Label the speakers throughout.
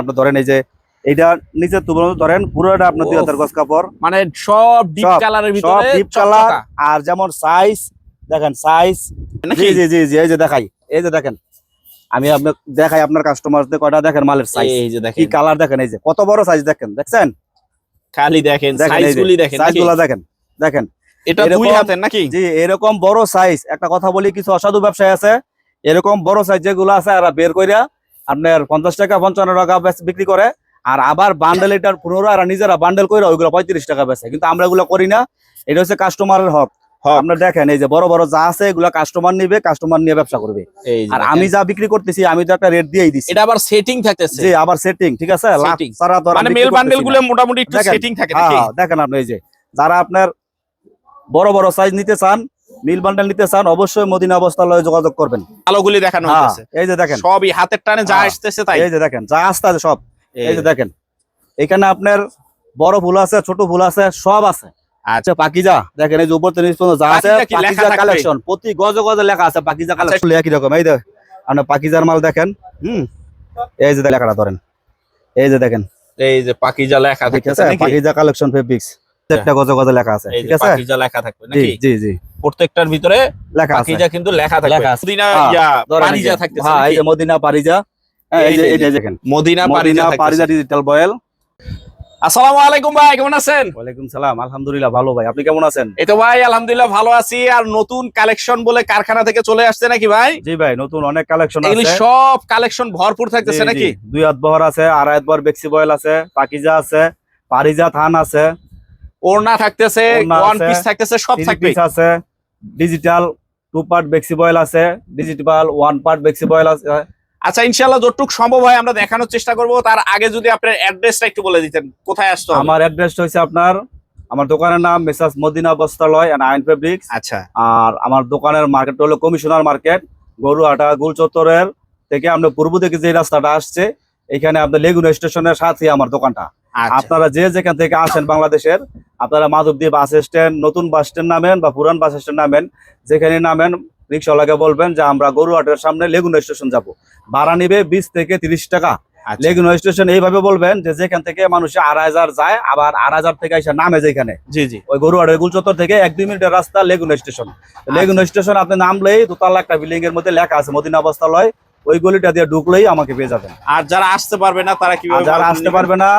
Speaker 1: আপনি ধরেন এই যে এটা নিচে তুলনা ধরেন পুরোটা আপনার দুই হাজার গজ কাপড়
Speaker 2: মানে সব ডিপ কালারের ভিতরে
Speaker 1: সব ডিপ কালার আর যেমন সাইজ দেখেন সাইজ
Speaker 2: জি জি জি জি এই যে দেখাই এই যে দেখেন
Speaker 1: আমি আপনি দেখাই আপনার কাস্টমারদের কয়টা দেখেন মালের সাইজ এই যে দেখেন কি কালার দেখেন এই যে কত বড় সাইজ দেখেন দেখছেন
Speaker 2: খালি দেখেন সাইজগুলি দেখেন
Speaker 1: সাইজগুলো দেখেন দেখেন
Speaker 2: এটা দুই হাতের নাকি
Speaker 1: জি এরকম বড় সাইজ একটা কথা বলি কিছু অসাধু ব্যবসায়ী আছে এরকম বড় সাইজ যেগুলো আছে আর বের কইরা আপনার পঞ্চাশ টাকা পঞ্চান্ন টাকা বিক্রি করে আর আবার বান্ডেল এটা পুনরায় আর নিজেরা বান্ডেল করে ওইগুলো পঁয়ত্রিশ টাকা বেছে কিন্তু আমরা এগুলো করি না এটা হচ্ছে কাস্টমারের হক আপনার দেখেন এই যে বড় বড় যা আছে এগুলো কাস্টমার নিবে কাস্টমার নিয়ে ব্যবসা করবে আর আমি যা বিক্রি করতেছি আমি তো একটা রেট দিয়েই দিচ্ছি
Speaker 2: এটা আবার সেটিং থাকতেছে
Speaker 1: জি আবার সেটিং ঠিক আছে
Speaker 2: সারা তো মানে মেল বান্ডেল গুলো মোটামুটি একটু সেটিং থাকে
Speaker 1: হ্যাঁ, দেখেন আপনি এই যে যারা আপনার বড় বড় সাইজ নিতে চান নীল বান্ডাল নিতে চান অবশ্যই মদিনা অবস্থালয়ে যোগাযোগ করবেন
Speaker 2: আলোগুলি দেখানো হ্যাঁ, এই যে দেখেন সবই হাতের টানে যা হ্যাঁ, আসতেছে তাই
Speaker 1: এই যে দেখেন যা আসতেছে সব এই যে দেখেন এখানে আপনার বড় ভুল আছে ছোট ভুল আছে সব আছে আচ্ছা, আচ্ছা পাকিজা দেখেন এই যে উপর যা আছে পাকিজা কালেকশন প্রতি গজ লেখা আছে পাকিজা কালেকশন আচ্ছা। একই রকম এই দেখেন আপনি পাকিজার মাল দেখেন হুম এই যে লেখাটা ধরেন এই যে দেখেন
Speaker 2: এই যে পাকিজা লেখা
Speaker 1: দেখেন পাকিজা কালেকশন ফেব্রিক্স প্রত্যেকটা হ্যাঁ। লেখা আছে
Speaker 2: ঠিক আছে লেখা থাকবে
Speaker 1: নাকি জি জি
Speaker 2: প্রত্যেকটার ভিতরে লেখা আছে কিন্তু লেখা
Speaker 1: থাকবে হ্যাঁ,
Speaker 2: হ্যাঁ, মদিনা ইয়া
Speaker 1: পারিজা হ্যাঁ এই যে মদিনা পারিজা
Speaker 2: এই যে এটা দেখেন
Speaker 1: মদিনা পারিজা
Speaker 2: পারিজা ডিজিটাল বয়েল আসসালামু আলাইকুম ভাই কেমন আছেন
Speaker 1: ওয়ালাইকুম সালাম আলহামদুলিল্লাহ ভালো ভাই আপনি কেমন আছেন
Speaker 2: এই তো ভাই আলহামদুলিল্লাহ ভালো আছি আর নতুন কালেকশন বলে কারখানা থেকে চলে আসছে নাকি ভাই
Speaker 1: জি ভাই নতুন অনেক কালেকশন
Speaker 2: আছে সব কালেকশন ভরপুর থাকতেছে নাকি
Speaker 1: দুই হাত বহর আছে আড়াই হাত বহর বেক্সি বয়েল আছে পাকিজা আছে পারিজা থান আছে
Speaker 2: ওড়না থাকতেছে
Speaker 1: ওয়ান পিস থাকতেছে সব থাকবে আছে ডিজিটাল টু পার্ট বেক্সি বয়েল আছে ডিজিটাল ওয়ান পার্ট বেক্সি বয়েল আছে
Speaker 2: আচ্ছা ইনশাআল্লাহ যতটুকু সম্ভব হয় আমরা দেখানোর চেষ্টা করব তার আগে যদি আপনার অ্যাড্রেসটা একটু বলে দিতেন কোথায় আসতো
Speaker 1: আমার অ্যাড্রেসটা হচ্ছে আপনার আমার দোকানের নাম মেসাজ মদিনা বস্ত্রালয় এন্ড আয়ন ফেব্রিক্স আচ্ছা আর আমার দোকানের মার্কেট হলো কমিশনার মার্কেট গরুহাটা গুল চত্বরের থেকে আমরা পূর্ব দিকে যে রাস্তাটা আসছে এখানে আপনার লেগুন স্টেশনের সাথে আমার দোকানটা আচ্ছা। আপনারা যে যেখান থেকে আসেন বাংলাদেশের আপনারা মাধবদী বাস স্ট্যান্ড নতুন বাস স্ট্যান্ড নামেন বা পুরান বাস স্ট্যান্ড নামেন যেখানে নামেন রিক্সাওয়ালাকে বলবেন যে আমরা গরুহাটের সামনে লেগুনা স্টেশন যাব ভাড়া নিবে বিশ থেকে তিরিশ টাকা লেগুনা আচ্ছা। স্টেশন এইভাবে বলবেন যে যেখান থেকে মানুষ আড়াই হাজার যায় আবার আড়াই হাজার থেকে এসে নামে যেখানে জি জি ওই গরুহাটের গুলচত্বর থেকে এক দুই মিনিটের রাস্তা লেগুনা স্টেশন লেগুনা স্টেশন আপনি নামলেই দোতলা একটা বিল্ডিং এর মধ্যে লেখা আছে মদিনা অবস্থালয় ওই গলিটা দিয়ে ঢুকলেই আমাকে পেয়ে যাবেন
Speaker 2: আর যারা আসতে পারবে না তারা কি
Speaker 1: যারা আসতে পারবে না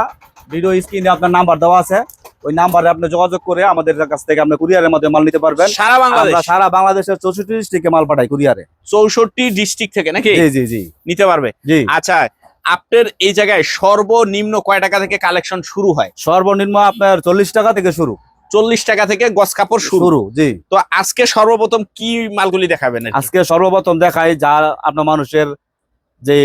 Speaker 1: ভিডিও স্ক্রিনে আপনার নাম্বার দেওয়া আছে ওই নাম্বারে আপনি যোগাযোগ করে আমাদের কাছ থেকে আপনি কুরিয়ারের মাধ্যমে মাল নিতে পারবেন সারা বাংলাদেশ সারা বাংলাদেশের চৌষট্টি ডিস্ট্রিক্টে মাল পাঠাই কুরিয়ারে
Speaker 2: চৌষট্টি ডিস্ট্রিক্ট থেকে নাকি জি জি জি নিতে পারবে জি আচ্ছা আপনার এই জায়গায় সর্বনিম্ন কয় টাকা থেকে কালেকশন শুরু হয়
Speaker 1: সর্বনিম্ন আপনার চল্লিশ টাকা থেকে শুরু
Speaker 2: চল্লিশ টাকা থেকে গস কাপড় শুরু জি তো আজকে সর্বপ্রথম কি মালগুলি দেখাবেন
Speaker 1: আজকে সর্বপ্রথম দেখায় যা আপনার মানুষের যে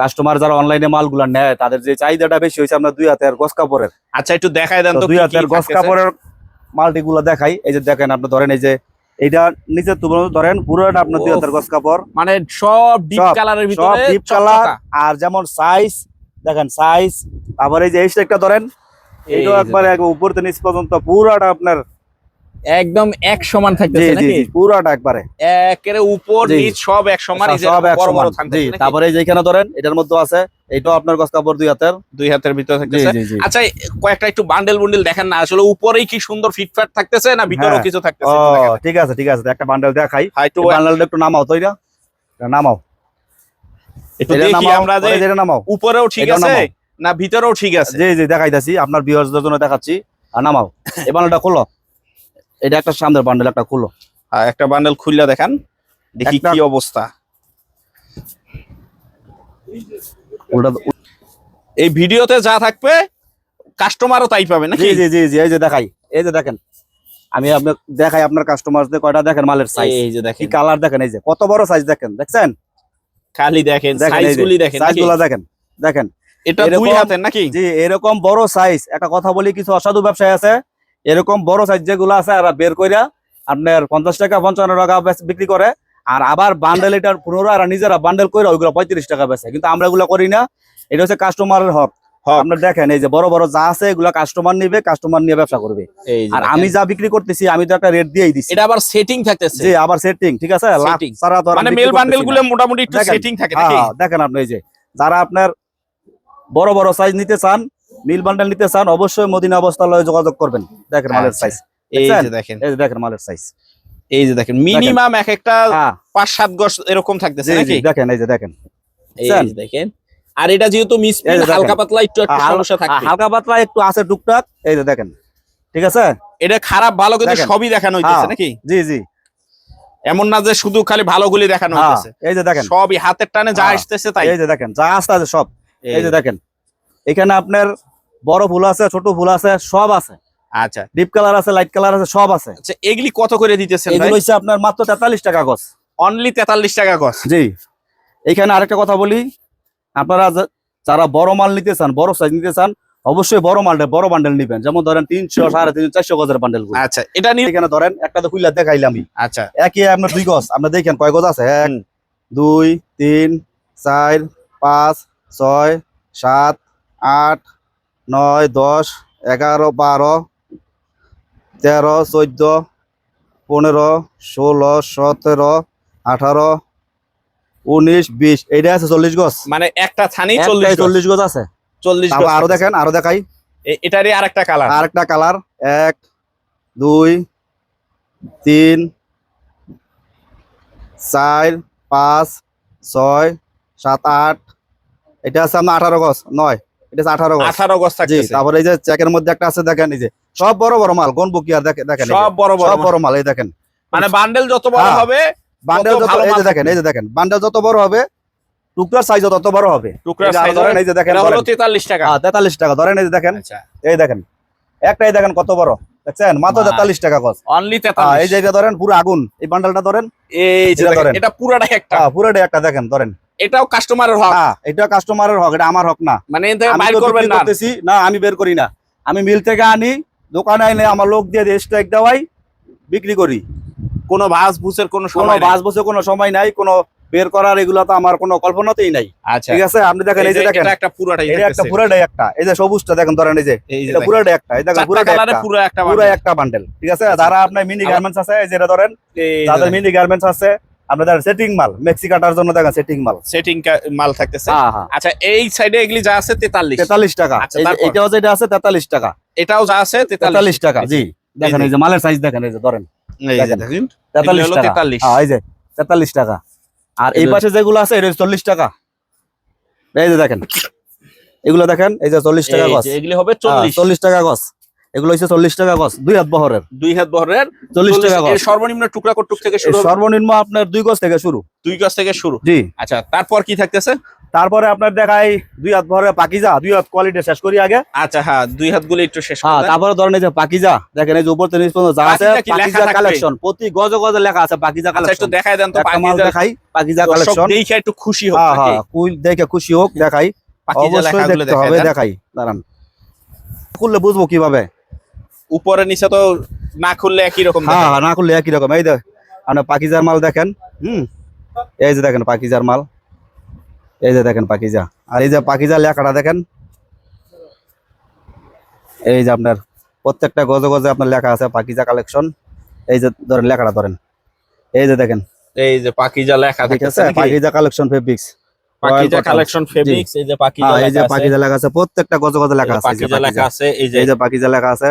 Speaker 1: কাস্টমার যারা অনলাইনে মালগুলো নেয় তাদের যে চাহিদাটা বেশি হয়েছে আমরা দুই হাতের গস কাপড়ের
Speaker 2: আচ্ছা একটু দেখাই দেন
Speaker 1: দুই হাতের গস কাপড়ের মালটিগুলো দেখাই এই যে দেখেন আপনি ধরেন এই যে এটা নিচে তুমি ধরেন পুরোটা আপনার দুই হাতের গস কাপড়
Speaker 2: মানে সব ডিপ কালারের ভিতরে
Speaker 1: সব ডিপ কালার আর যেমন সাইজ দেখেন সাইজ তারপরে এই যে এইটা একটা ধরেন এইটা একবার উপর থেকে নিচ পর্যন্ত পুরোটা আপনার
Speaker 2: একদম এক সমান
Speaker 1: থাকতেছে নাকি পুরাটা একবারে
Speaker 2: একের উপর নিচ সব এক সমান
Speaker 1: সব এক সমান তারপরে যেখানে ধরেন এটার মধ্যে আছে এটাও আপনার গস কাপড় দুই হাতের দুই হাতের ভিতরে থাকতেছে
Speaker 2: আচ্ছা কয়েকটা একটু বান্ডেল বান্ডেল দেখেন না আসলে উপরেই কি সুন্দর ফিটফাট থাকতেছে না ভিতরেও হ্যাঁ। কিছু থাকতেছে
Speaker 1: ঠিক আছে ঠিক আছে একটা বান্ডেল দেখাই বান্ডেলটা হ্যাঁ, একটু নামাও তো এটা নামাও
Speaker 2: একটু দেখি আমরা যে নামাও উপরেও ঠিক আছে না ভিতরেও ঠিক আছে
Speaker 1: জি জি দেখাইতাছি আপনার ভিউয়ারদের জন্য দেখাচ্ছি আর নামাও এই বান্ডেলটা খোলো এটা একটা সামনের বান্ডেল একটা খুলো
Speaker 2: একটা বান্ডেল খুললে দেখেন দেখি কি অবস্থা এই ভিডিওতে যা থাকবে কাস্টমারও তাই পাবে নাকি
Speaker 1: জি জি জি এই যে দেখাই এই যে দেখেন আমি আপনি দেখাই আপনার কাস্টমারদের কয়টা দেখেন মালের সাইজ এই যে দেখেন কালার দেখেন এই যে কত বড় সাইজ দেখেন দেখছেন
Speaker 2: খালি দেখেন সাইজগুলি দেখেন
Speaker 1: সাইজগুলো দেখেন দেখেন
Speaker 2: এটা দুই হাতের নাকি
Speaker 1: জি এরকম বড় সাইজ একটা কথা বলি কিছু অসাধু ব্যবসায়ী আছে এরকম বড় সাইজ যেগুলো আছে আর বের কইরা আপনার পঞ্চাশ টাকা পঞ্চান্ন টাকা বিক্রি করে আর আবার বান্ডেল এটা পুনরায় আর নিজেরা বান্ডেল করে ওইগুলো পঁয়ত্রিশ টাকা বেছে কিন্তু আমরা এগুলো করি না এটা হচ্ছে কাস্টমারের হক আপনার দেখেন এই যে বড় বড় যা আছে এগুলো কাস্টমার নিবে কাস্টমার নিয়ে ব্যবসা করবে আর আমি যা বিক্রি করতেছি আমি তো একটা রেট দিয়েই দিচ্ছি
Speaker 2: এটা আবার সেটিং থাকতেছে
Speaker 1: জি আবার সেটিং ঠিক আছে সারা তো
Speaker 2: মানে মেল বান্ডেল গুলো মোটামুটি একটু সেটিং থাকে
Speaker 1: হ্যাঁ, দেখেন আপনি এই যে যারা আপনার বড় বড় সাইজ নিতে চান নীল বান্ডাল নিতে চান অবশ্যই মদিনা অবস্থালয়ে যোগাযোগ করবেন দেখেন মালের সাইজ
Speaker 2: আচ্ছা। এই যে দেখেন
Speaker 1: এই যে দেখেন মালের সাইজ
Speaker 2: এই যে দেখেন মিনিমাম এক একটা হ্যাঁ। পাঁচ সাত গজ এরকম থাকতেছে নাকি
Speaker 1: দেখেন এই যে দেখেন
Speaker 2: এই যে দেখেন আর এটা যেহেতু মিস হালকা পাতলা একটু
Speaker 1: সমস্যা থাকে হালকা পাতলা একটু আছে টুকটাক এই যে দেখেন
Speaker 2: ঠিক আছে এটা খারাপ ভালো কিন্তু সবই দেখানো হইতেছে হ্যাঁ। নাকি জি জি এমন না যে শুধু খালি ভালোগুলি দেখানো
Speaker 1: হ্যাঁ। হইতেছে এই যে দেখেন
Speaker 2: সবই হাতের টানে যা আসতেছে তাই
Speaker 1: এই যে দেখেন যা আসতেছে সব এই যে দেখেন এখানে আপনার বড় ফুল আছে ছোট ফুল আছে সব আছে আচ্ছা ডিপ কালার আছে লাইট কালার আছে সব আছে
Speaker 2: আচ্ছা এগুলি কত করে দিতেছেন
Speaker 1: এগুলো হচ্ছে আপনার মাত্র তেতাল্লিশ টাকা গছ
Speaker 2: অনলি তেতাল্লিশ টাকা গছ
Speaker 1: জি এখানে আরেকটা কথা বলি আপনারা যারা বড় মাল নিতে চান বড় সাইজ নিতে চান অবশ্যই বড় মালটা বড় বান্ডেল নিবেন যেমন ধরেন তিনশো সাড়ে তিনশো চারশো গজের বান্ডেল আচ্ছা এটা নিয়ে এখানে ধরেন একটা তো খুললা দেখাইলাম আচ্ছা একই আপনার দুই গজ আপনার দেখেন কয় গজ আছে এক দুই তিন চার পাঁচ ছয় সাত আট নয় দশ এগারো বারো তেরো চোদ্দ পনেরো ষোলো সতেরো আঠারো উনিশ বিশ এইটা আছে চল্লিশ গছ
Speaker 2: মানে একটা ছানি
Speaker 1: চল্লিশ গছ আছে চল্লিশ আরো দেখেন আরো দেখাই
Speaker 2: এটারই একটা কালার
Speaker 1: একটা কালার এক দুই তিন চার পাঁচ ছয় সাত আট এটা আছে আপনার আঠারো গছ নয় এটা একটা টাকা ধরেন এই দেখেন আচ্ছা। এই দেখেন একটাই দেখেন কত বড় দেখছেন মাত্র তেতাল্লিশ টাকা গজ হ্যাঁ, এই জায়গা ধরেন পুরো আগুন এই বান্ডেলটা ধরেন
Speaker 2: এই যে ধরেন
Speaker 1: এটা একটা হ্যাঁ,
Speaker 2: পুরাটাই একটা দেখেন ধরেন এটাও কাস্টমারের হক হ্যাঁ,
Speaker 1: এটাও কাস্টমারের হক এটা আমার হক না
Speaker 2: মানে না আমি বের করি না
Speaker 1: আমি মিল থেকে আনি দোকানে আইলে আমার লোক দিয়ে স্ট্রাইক দেওয়াই বিক্রি করি কোনো ভাস ভুসের কোনো
Speaker 2: সময় ভাস ভুসের কোনো সময় নাই কোনো বের করার এগুলো তো আমার কোনো কল্পনাতেই নাই
Speaker 1: আচ্ছা ঠিক আছে আপনি দেখেন এই যে দেখেন একটা পুরাটাই এটা একটা পুরাটাই একটা এই যে সবুজটা দেখেন ধরেন এই যে এটা পুরাটাই একটা এই
Speaker 2: দেখেন পুরাটাই একটা
Speaker 1: পুরো একটা পুরো একটা বান্ডেল ঠিক আছে আচ্ছা। যারা আপনার মিনি গার্মেন্টস আছে এই যেটা ধরেন তাদের মিনি গার্মেন্টস আছে আপনাদের সেটিং মাল মেক্সি কাটার জন্য দেখেন সেটিং মাল
Speaker 2: সেটিং মাল থাকতেছে হ্যাঁ, হ্যাঁ। আচ্ছা এই সাইডে এগুলি যা আছে 43 43 টাকা আচ্ছা, এটাও যেটা আছে 43 টাকা এটাও যা আছে 43 টাকা
Speaker 1: জি দেখেন এই যে মালের সাইজ দেখেন এই যে ধরেন এই টাকা হ্যাঁ, এই যে 43 টাকা আর এই পাশে যেগুলো আছে এটা চল্লিশ টাকা এই যে দেখেন এগুলো দেখেন এই যে চল্লিশ টাকা গছ এগুলি হবে চল্লিশ টাকা গছ এগুলো হচ্ছে চল্লিশ টাকা গজ দুই হাত বহরের
Speaker 2: দুই হাত বহরের চল্লিশ টাকা গজ সর্বনিম্ন টুকরা কটুক থেকে
Speaker 1: শুরু সর্বনিম্ন আপনার দুই গজ থেকে শুরু
Speaker 2: দুই গজ থেকে শুরু জি আচ্ছা তারপর কি থাকতেছে
Speaker 1: তারপরে আপনার দেখাই দুই হাত ভরে পাকিজা দুই হাত কোয়ালিটি শেষ করি আগে
Speaker 2: আচ্ছা হ্যাঁ দুই হাত গুলো একটু শেষ
Speaker 1: হ্যাঁ তারপরে ধরেন যে পাকিজা দেখেন এই যে উপর থেকে নিচ যা আছে পাকিজা কালেকশন প্রতি গজ গজে লেখা আছে পাকিজা কালেকশন আচ্ছা, একটু দেখাই দেন তো পাকিজা দেখাই
Speaker 2: পাকিজা কালেকশন
Speaker 1: দেখে একটু খুশি হোক হ্যাঁ কুল হ্যাঁ, দেখে খুশি হোক দেখাই পাকিজা লেখাগুলো দেখাই দেখাই দাঁড়ান করলে বুঝবো কিভাবে
Speaker 2: উপরে নিচে তো না খুললে একই রকম
Speaker 1: হ্যাঁ না খুললে একই রকম এই দেখ আপনি পাকিজার মাল দেখেন হুম এই যে দেখেন পাকিজার মাল এই যে দেখেন পাকিজা আর এই যে পাকিজা লেখাটা দেখেন এই যে আপনার প্রত্যেকটা গজে গজে আপনার লেখা আছে পাকিজা কালেকশন এই যে ধরেন লেখাটা ধরেন এই যে দেখেন
Speaker 2: এই যে পাকিজা লেখা
Speaker 1: ঠিক আছে Pakiza collection fabrics
Speaker 2: Pakiza collection fabrics
Speaker 1: এই যে পাকিজা এই যে পাকিজা লেখা আছে প্রত্যেকটা গজে গজে লেখা আছে
Speaker 2: পাকিজা লেখা আছে
Speaker 1: এই যে এই যে পাকিজা লেখা আছে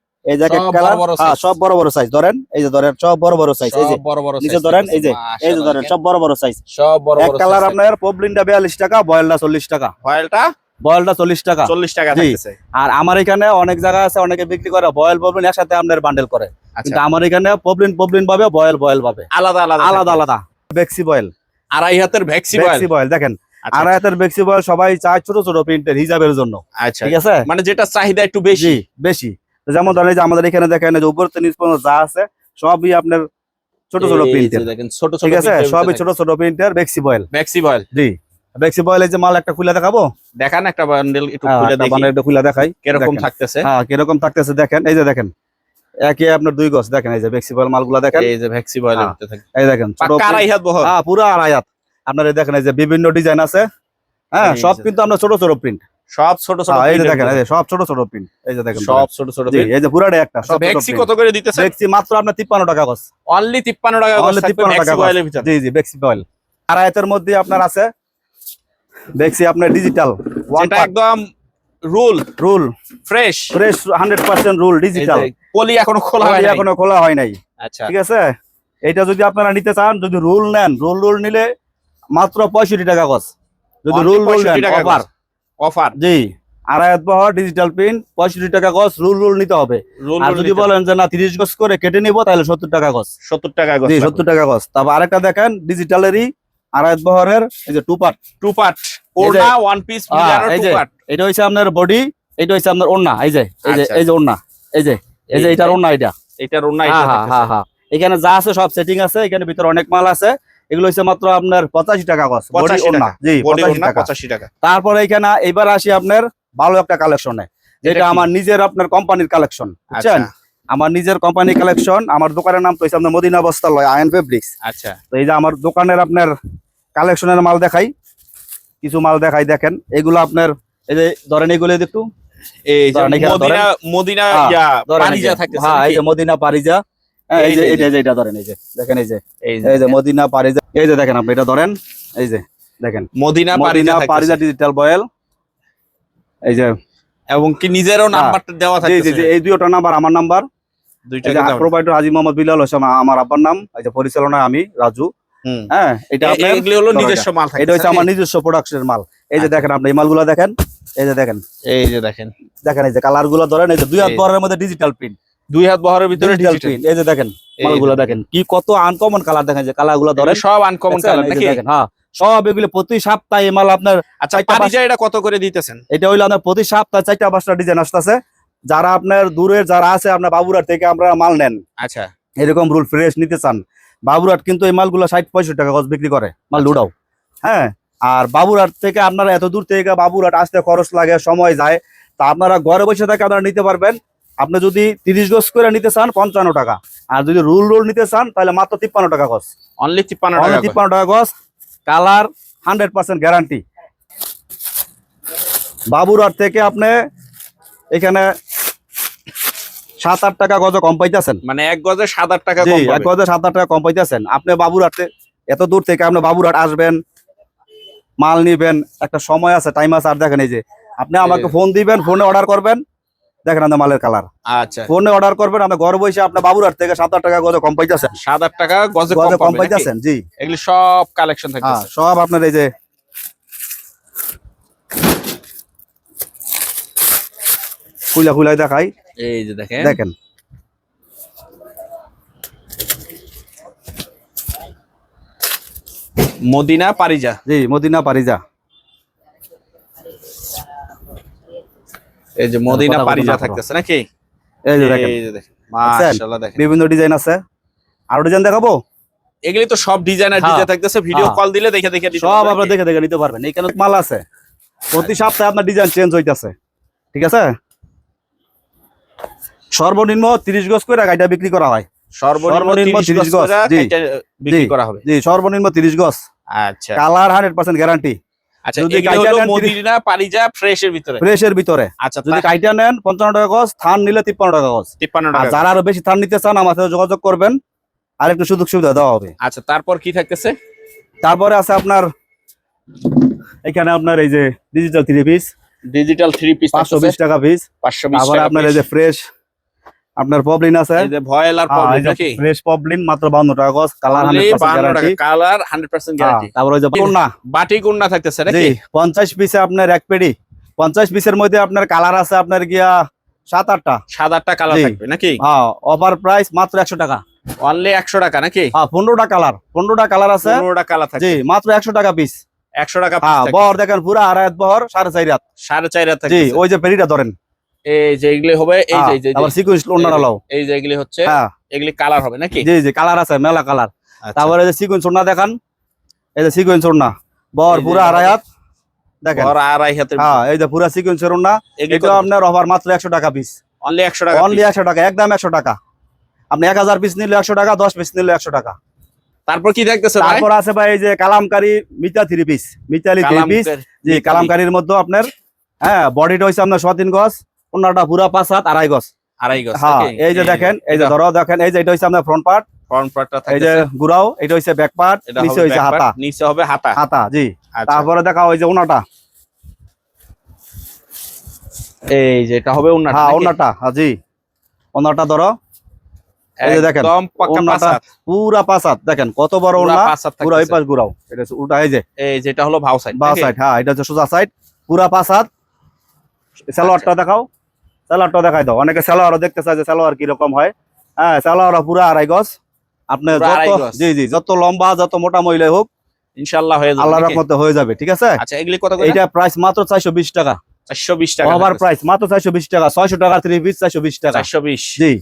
Speaker 1: এই যে সব বড় বড় হ্যাঁ, সাইজ ধরেন এই যে ধরেন সব বড় বড় সাইজ এই যে নিচে ধরেন এই যে এই যে ধরেন সব বড় বড় সাইজ সব বড় কালার আপনার টাকা বয়েলটা চল্লিশ টাকা বয়েলটা বয়েলটা টাকা টাকা আর আমার এখানে অনেক জায়গা আছে অনেকে বিক্রি করে বয়েল একসাথে আপনার বান্ডেল করে আচ্ছা। কিন্তু আমার এখানে পপলিন পপলিন পাবে বয়েল বয়েল পাবে আলাদা আলাদা আলাদা আলাদা ভ্যাক্সি বয়েল
Speaker 2: আড়াই হাতের ভ্যাক্সি
Speaker 1: বয়েল দেখেন আচ্ছা। আড়াই হাতের ভ্যাক্সি বয়েল সবাই চায় ছোট ছোট প্রিন্টের হিজাবের জন্য আচ্ছা ঠিক আছে
Speaker 2: মানে যেটা চাহিদা একটু বেশি
Speaker 1: বেশি যেমন ধরেন যে আমাদের এখানে দেখেন যে উপর নিচ পর্যন্ত যা আছে সবই আপনার ছোট ছোট প্রিন্ট দেখেন ছোট ছোট আছে সবই ছোট ছোট প্রিন্ট আর বেক্সি বয়েল বেক্সি বয়েল জি বেক্সি বয়েল যে মাল একটা খুলে দেখাবো
Speaker 2: দেখান একটা বান্ডেল একটু হ্যাঁ, খুলে দেখি বান্ডেল একটু খুলে দেখাই
Speaker 1: কিরকম থাকতেছে হ্যাঁ কিরকম থাকতেছে দেখেন এই যে দেখেন একই আপনার দুই গছ দেখেন এই যে বেক্সি মাল মালগুলা দেখেন
Speaker 2: এই যে বেক্সি বয়েল হ্যাঁ। এই দেখেন পাকা আড়াই হাত বহর
Speaker 1: হ্যাঁ পুরো আড়াই আপনারা দেখেন এই যে বিভিন্ন ডিজাইন আছে হ্যাঁ সব কিন্তু আমরা ছোট ছোট প্রিন্ট
Speaker 2: সব ছোট ছোট হ্যাঁ,
Speaker 1: এই যে দেখেন সব ছোট ছোট পিন এই যে দেখেন
Speaker 2: সব ছোট ছোট পিন
Speaker 1: এই যে পুরাটা একটা
Speaker 2: সব কত করে দিতেছেন
Speaker 1: মাত্র আপনার 53 টাকা কস
Speaker 2: অনলি 53 টাকা কস 53 টাকা
Speaker 1: জি জি আর মধ্যে আপনার আছে আপনার ডিজিটাল
Speaker 2: একদম roll roll fresh
Speaker 1: fresh 100% roll digital
Speaker 2: poly এখনো খোলা
Speaker 1: হয় এখনো খোলা হয় নাই আচ্ছা ঠিক আছে এটা যদি আপনারা নিতে চান যদি রুল নেন রুল রুল নিলে মাত্র 65 টাকা কস যদি রুল রুল নেন অফার অফার জি ডিজিটাল প্রিন্ট পঁয়ষট্টি টাকা রুল রুল নিতে হবে না তিরিশ করে কেটে সত্তর টাকা সত্তর টাকা সত্তর টাকা দেখেন ডিজিটালেরই এই যে two part
Speaker 2: two one piece
Speaker 1: এই যে এটা আপনার বডি এটা হচ্ছে আপনার ওড়না এই যে আচ্ছা, এই যে ওড়না এই যে এই যে এখানে যা আছে সব সেটিং আছে এখানে ভিতরে অনেক মাল আছে এগুলো হচ্ছে মাত্র আপনার পঁচাশি টাকা কস জি পঁচাশি টাকা তারপরে এখানে এবার আসি আপনার ভালো একটা কালেকশনে যেটা আমার নিজের আপনার কোম্পানির কালেকশন বুঝছেন আচ্ছা। আমার নিজের কোম্পানি কালেকশন আমার দোকানের নাম তো আপনার মদিনা বস্তালয় আয়ন ফেব্রিক্স আচ্ছা তো এই যে আমার দোকানের আপনার কালেকশনের মাল দেখাই কিছু মাল দেখাই দেখেন এগুলো আপনার এই যে ধরেন এগুলো একটু মদিনা মদিনা হ্যাঁ, পারিজা থাকে হ্যাঁ এই যে মদিনা পারিজা হ্যাঁ এই যে এটা যে এটা ধরেন দেখেন যে এই যে মদিনা এই যে দেখেন আপনি এটা ধরেন এই যে দেখেন মদিনা বয়েল এই যে এবং কি নিজেরও দেওয়া থাকে এই দুইটা নাম্বার আমার নাম্বার দুইটা বিলাল আমার আব্বার নাম এই যে পরিচালনা আমি রাজু হ্যাঁ এটা নিজস্ব মাল এটা হচ্ছে আমার নিজস্ব মাল এই যে দেখেন আপনি এই গুলা দেখেন এই যে দেখেন এই যে দেখেন দেখেন এই যে কালার গুলা ধরেন এই যে দুই হাত মধ্যে ডিজিটাল প্রিন্ট দুই হাত বহরের ভিতরে ডিজিটাল প্রিন্ট এই যে দেখেন মালগুলো দেখেন কি কত আনকমন কালার দেখেন যে কালারগুলো ধরে সব আনকমন কালার নাকি দেখেন হ্যাঁ সব এগুলো প্রতি সপ্তাহে মাল আপনার আচ্ছা এটা কত করে দিতেছেন এটা হইলো আপনার প্রতি সপ্তাহে চারটা পাঁচটা ডিজাইন আসতেছে যারা আপনার দূরের যারা আছে আপনার বাবুরার থেকে আমরা মাল নেন আচ্ছা এরকম রুল ফ্রেশ নিতে চান বাবুরাট কিন্তু এই মালগুলো ষাট পঁয়ষট্টি টাকা গজ বিক্রি করে মাল লুডাও আচ্ছা। হ্যাঁ আর বাবুরাট থেকে আপনারা এত দূর থেকে বাবুরাট আসতে খরচ লাগে সময় যায় তা আপনারা ঘরে বসে থেকে আপনারা নিতে পারবেন আপনি যদি তিরিশ গজ করে নিতে চান পঞ্চান্ন টাকা আর যদি রুল রোল নিতে চান তাহলে মাত্র তিপ্পান্ন টাকা গজ অনলি তিপ্পান্ন টাকা তিপ্পান্ন টাকা গজ কালার হান্ড্রেড পার্সেন্ট গ্যারান্টি বাবুরার থেকে আপনি এখানে সাত আট টাকা গজ কম পাইতেছেন মানে এক গজে সাত আট টাকা এক গজে সাত আট টাকা কম পাইতেছেন আপনি বাবুরহাটে এত দূর থেকে আপনি বাবুরহাট আসবেন মাল নিবেন একটা সময় আছে টাইম আছে আর দেখেন এই যে আপনি আমাকে ফোন দিবেন ফোনে অর্ডার করবেন দেখেন আমাদের মালের কালার আচ্ছা ফোনে অর্ডার করবেন আমরা ঘর বসে আপনার বাবুরার থেকে সাত আট টাকা গজে কম পাইতেছেন সাত আট টাকা গজে কম পাইতেছেন জি এগুলি সব কালেকশন হ্যাঁ, থাকে সব আপনার এই যে খুলা খুলাই দেখাই এই যে দেখেন দেখেন মদিনা পারিজা জি মদিনা পারিজা এই যে মদিনা পারিজা থাকতেছে নাকি এই যে দেখেন মাশাআল্লাহ দেখেন বিভিন্ন ডিজাইন আছে আরো ডিজাইন দেখাবো এগুলি তো সব ডিজাইনার হ্যাঁ। ডিজাইন থাকতেছে ভিডিও কল হ্যাঁ। দিলে দেখে দেখে দিতে সব আপনারা দেখে দেখে নিতে পারবেন এখানে মাল আছে প্রতি সপ্তাহে আপনার ডিজাইন চেঞ্জ হইতাছে ঠিক আছে সর্বনিম্ন 30 গজ করে গাইটা বিক্রি করা হয় সর্বনিম্ন 30 গজ বিক্রি করা হবে জি সর্বনিম্ন 30 গজ আচ্ছা কালার 100% গ্যারান্টি আচ্ছা, আচ্ছা, বেশি থান নিতে চান আমার যোগাযোগ করবেন আর একটু সুযোগ সুবিধা দেওয়া হবে আচ্ছা তারপর কি থাকতেছে তারপরে আছে আপনার এখানে আপনার এই যে digital three piece digital three piece 520 টাকা পিস 520 আবার আপনার এই যে ফ্রেশ আপনার প্রবলেম আছে এই যে ভয়েল আর পবলিন নাকি ফ্রেশ প্রবলেম মাত্র 52 টাকা গজ কালার 100% গ্যারান্টি কালার 100% গ্যারান্টি তারপর ওই যে গুন্না বাটি গুন্না থাকতেছে নাকি 50 পিসে আপনার এক পেডি 50 পিসের মধ্যে আপনার কালার আছে আপনার গিয়া 7 8 টা 7 8 টা কালার থাকবে নাকি হ্যাঁ ওভার প্রাইস মাত্র 100 টাকা অনলি 100 টাকা নাকি হ্যাঁ 15 টা কালার 15 টা কালার আছে 15 টা কালার থাকে জি মাত্র 100 টাকা পিস 100 টাকা পিস হ্যাঁ বর দেখেন পুরো আড়াই বর 4.5 রাত 4.5 রাত থাকে জি ওই যে পেডিটা ধরেন এই যে হবে এই যে আবার সিকোয়েন্স এই হচ্ছে হ্যাঁ। এগুলি কালার হবে নাকি জি জি কালার আছে মেলা কালার আচ্ছা। তারপরে যে সিকোয়েন্স দেখান এই যে সিকোয়েন্স বর পুরা দেখেন বর হ্যাঁ এই যে পুরা সিকোয়েন্স এটা আপনার মাত্র 100 টাকা পিস অনলি 100 টাকা অনলি 100 টাকা একদম 100 টাকা আপনি 1000 পিস নিলে 100 টাকা 10 পিস নিলে 100 টাকা তারপর কি দেখতেছে তারপর আছে ভাই এই যে কালামকারী মিতা three piece Mitali three piece জি কালামকারীর মধ্যে আপনার হ্যাঁ বডিটা হইছে আপনার সতিন গছ অন্যটা পুরা পাঁচ হাত আড়াই গছ আড়াই গছ হ্যাঁ এই যে দেখেন এই যে ধরো দেখেন এই যে এটা হচ্ছে আপনার ফ্রন্ট পার্ট ফ্রন্ট পার্টটা এই যে এটা হচ্ছে ব্যাক পার্ট নিচে হচ্ছে হাতা নিচে হবে হাতা হাতা জি আচ্ছা। তারপরে দেখা ওই যে ওনাটা এই যে এটা হবে ওনাটা হ্যাঁ ওনাটা হ্যাঁ জি ওনাটা ধরো এই যে দেখেন পুরা পাসাত দেখেন কত বড় ওনা পুরো এই এটা উল্টা এই যে এই যেটা হলো ভাও সাইড ভাও সাইড হ্যাঁ এটা হচ্ছে সোজা সাইড পুরা পাসাত আচ্ছা। দেখাও সালোয়ারটা দেখাই দাও অনেকে সালোয়ারও দেখতে চাই যে স্যালোয়ার কিরকম হয় হ্যাঁ সালোয়ার পুরো আড়াই গজ আপনার যত জি জি যত লম্বা যত মোটা মহিলা হোক ইনশাআল্লাহ হয়ে যাবে আল্লাহর রহমতে হয়ে যাবে ঠিক আছে আচ্ছা এগুলি কত করে এটা প্রাইস মাত্র 420 টাকা 420 টাকা ওভার প্রাইস মাত্র 420 টাকা 600 টাকা 3 পিস 420 টাকা 420 জি